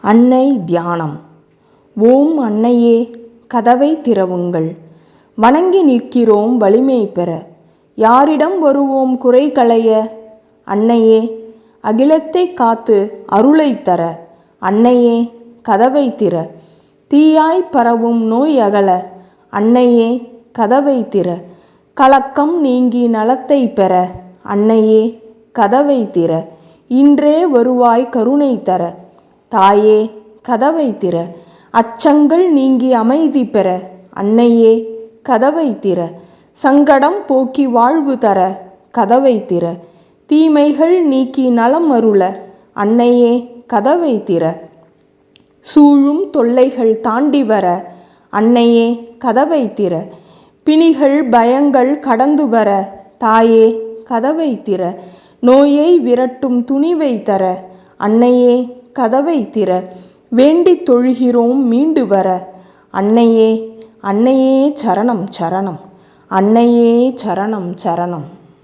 அன்னை தியானம். ஓம் அன்னையே கதவை திறவுங்கள். வணங்கி நிற்கிறோம் வலிமை பெற. யாரிடம் வருவோம் குறை களைய? அன்னையே அகிலத்தை காத்து அருளை தர. அன்னையே கதவை திற. தீயாய் பரவும் நோய் அகல. அன்னையே கதவை திற. கலக்கம் நீங்கி நலத்தை பெற. அன்னையே கதவை திற. இன்றே வருவாய் கருணை தர. தாயே கதவை திற. அச்சங்கள் நீங்கி அமைதி பெற. அன்னையே கதவை திற. சங்கடம் போக்கி வாழ்வு தர. கதவை திற. தீமைகள் நீக்கி நலம் அருள. அன்னையே கதவை திற. சூழும் தொல்லைகள் தாண்டி வர. அன்னையே கதவை திற. பிணிகள் பயங்கள் கடந்து வர. தாயே கதவை திற. நோயை விரட்டும் துணிவை தர. அன்னையே கதவை திற. வேண்டித் தொழுகிறோம் மீண்டு வர. அன்னையே அன்னையே சரணம் சரணம். அன்னையே சரணம் சரணம்.